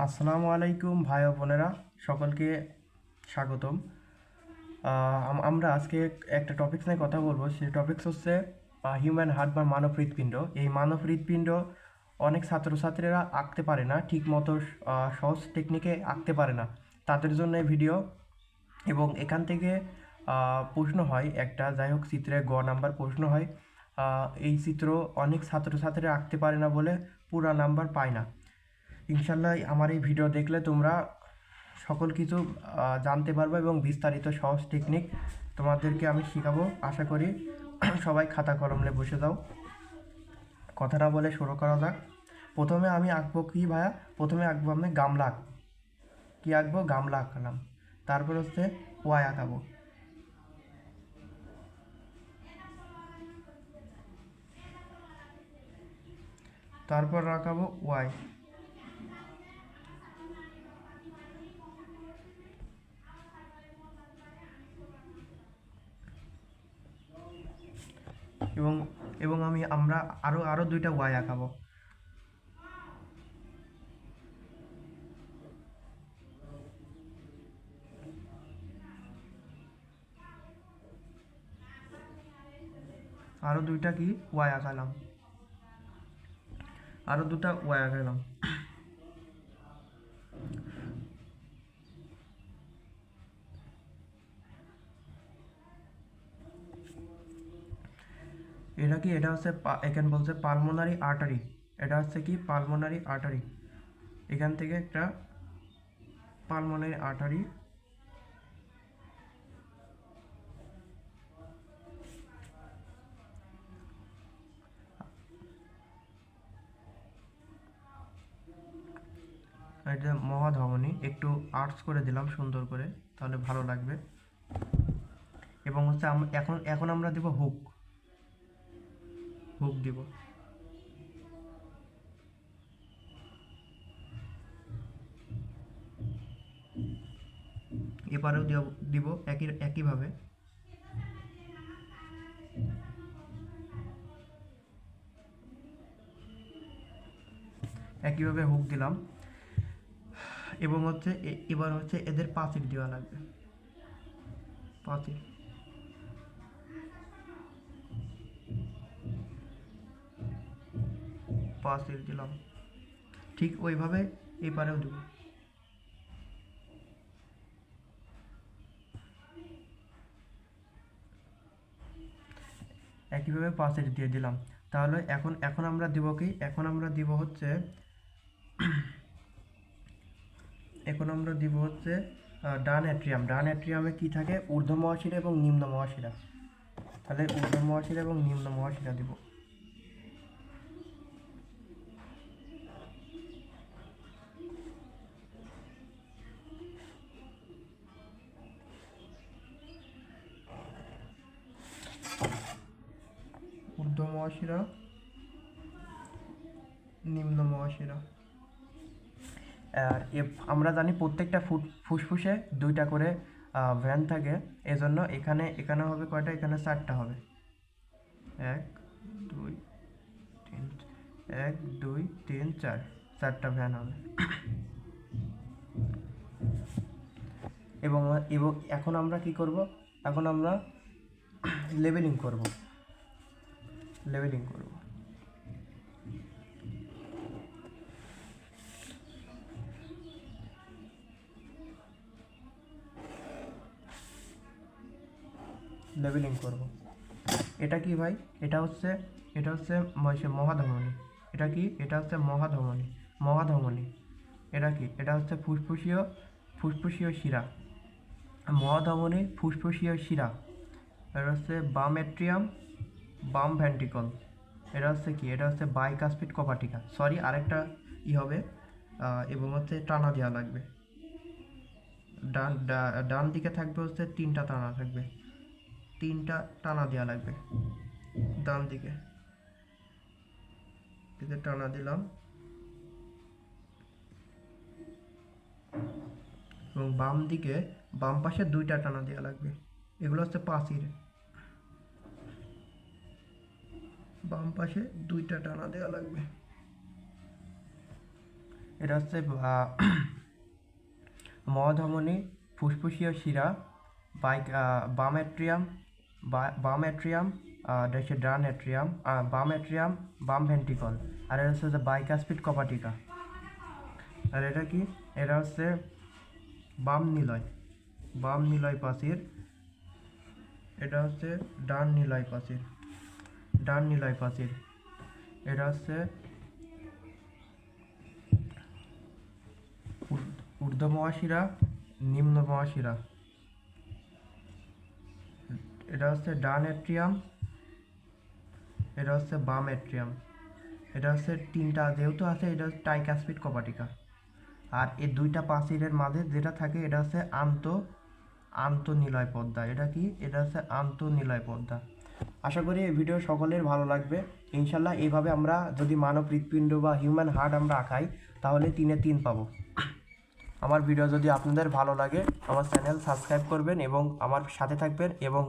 আসসালামু আলাইকুম ভাই বোনেরা, সকলকে স্বাগতম। আমরা আজকে একটা টপিক্স নিয়ে কথা বলব। সেই টপিকস হচ্ছে হিউম্যান হার্ট বা মানব হৃৎপিণ্ড এই মানব হৃৎপিণ্ড অনেক ছাত্রছাত্রীরা আঁকতে পারে না ঠিক মতো সহজ টেকনিকে আঁকতে পারে না। তাদের জন্য এই ভিডিও এবং এখান থেকে প্রশ্ন হয় একটা। যাই হোক, চিত্রে গ নাম্বার প্রশ্ন হয় এই চিত্র অনেক ছাত্রছাত্রীরা আঁকতে পারে না বলে পুরা নাম্বার পায় না। ইনশাল্লাহ আমার এই ভিডিও দেখলে তোমরা সকল কিছু জানতে পারবে এবং বিস্তারিত সহজ টেকনিক তোমাদেরকে আমি শেখাবো। আশা করি সবাই খাতা কলম নিয়ে বসে যাও কথাটা বলে শুরু করা যাক। প্রথমে আমি আঁকবো কী ভাইয়া? প্রথমে আঁকবো আমি গামলা কি আঁকবো? গামলা আঁকলাম। তারপর হচ্ছে ওয়াই আঁকাবো। তারপর আঁকাবো ওয়াই। এবং এবং আমি আমরা আরও আরও দুইটা ওয়াই আঁকাবো। আরও দুইটা কি? ওয়াই আঁকালাম। আরও দুটা ওয়াই আঁকালাম। এটা কি, এটা হচ্ছে এখানে বলছে পালমোনারি আর্টারি এটা হচ্ছে কি পালমোনারি আর্টারি এখান থেকে একটা পালমোনারি আর্টারি এটা মহাধমনী, একটু আর্টস করে দিলাম সুন্দর করে, তাহলে ভালো লাগবে। এবং হচ্ছে এখন এখন আমরা দেব হুক হুক দিব। এবারেও দিব একই, একইভাবে। একইভাবে হুক দিলাম। এবং হচ্ছে এবার হচ্ছে এদের পাঁচিল দেওয়া লাগবে। পাঁচিল। পাঁচিল দিলাম। ঠিক ওইভাবে এপারেও দেবো। একইভাবে পাঁচিল দিয়ে দিলাম। তাহলে এখন এখন আমরা দিব কি? এখন আমরা দিব হচ্ছে, এখন আমরা দিব হচ্ছে ডান অ্যাট্রিয়াম। ডান অ্যাট্রিয়ামে কি থাকে? ঊর্ধ্ব মহাশিরা এবং নিম্ন মহাশিরা তাহলে ঊর্ধ্ব মহাশিরা এবং নিম্ন মহাশিরা দিব। মহাশিরা। নিম্ন মহাশিরা। আমরা জানি প্রত্যেকটা ফুট ফুসফুসে দুইটা করে ভ্যান থাকে। এজন্য এখানে এখানে হবে কয়টা? এখানে চারটা হবে। এক, দুই, তিন, এক, দুই, তিন, চার। চারটা ভ্যান হবে। এবং এবং এখন আমরা কি করব? এখন আমরা লেবেলিং করব। লেবেলিং করব। লেবেলিং করব। এটা কি ভাই? এটা হচ্ছে এটা হচ্ছে মহাধমনী। এটা কি? এটা হচ্ছে মহাধমনী। মহাধমনী। এটা কি? এটা হচ্ছে ফুসফুসীয় ফুসফুসীয় শিরা। মহাধমনী, ফুসফুসীয় শিরা। এটা হচ্ছে বাম এট্রিয়াম বাম ভেন্ট্রিকল। এটা হচ্ছে কি? এটা হচ্ছে বাইকাসপিড কপাটিকা। সরি আরেকটা ই হবে এবং হচ্ছে টানা দেওয়া লাগবে। ডান ডান দিকে থাকবে হচ্ছে তিনটা টানা থাকবে। তিনটা টানা দেওয়া লাগবে। ডান দিকে। টানা দিলাম। এবং বাম দিকে, বাম পাশে দুইটা টানা দেওয়া লাগবে। এগুলো হচ্ছে পাঁচির বাম পাশে দুইটা টানা দেওয়া লাগবে। এটা হচ্ছে মহাধমনী, ফুসফুসীয় শিরা, বাইক বাম অ্যাট্রিয়াম বাম অ্যাট্রিয়াম এটা ডান অ্যাট্রিয়াম বাম অ্যাট্রিয়াম, বাম ভেন্টিকল, আর এটা হচ্ছে বাইকাসপিড কপাটিকা। আর এটা কি? এটা হচ্ছে বাম নিলয় বাম নিলয় পাশির এটা হচ্ছে ডান নিলয় পাশির ডান নিলয় পাশির এটা হচ্ছে ঊর্ধ্ব- মহাশিরা নিম্ন মহাশিরা এটা হচ্ছে ডান অ্যাট্রিয়াম, এটা হচ্ছে বাম অ্যাট্রিয়াম। এটা হচ্ছে তিনটা, যেহেতু আছে, এটা হচ্ছে টাইকাসপিড কপাটিকা। আর এই দুইটা পাঁচিলের মাঝে যেটা থাকে, এটা হচ্ছে আন্ত, আন্তঃনিলয় পদ্মা। এটা কি? এটা হচ্ছে আন্তঃনিলয় পদ্মা। আশা করি এই ভিডিও সকলের ভালো লাগবে। ইনশাল্লাহ এইভাবে আমরা যদি মানব হৃৎপিণ্ড বা হিউম্যান হার্ট আমরা আঁকাই, তাহলে তিনে তিন পাবো। আমার ভিডিও যদি আপনাদের ভালো লাগে, আমার চ্যানেল সাবস্ক্রাইব করবেন এবং আমার সাথে থাকবেন এবং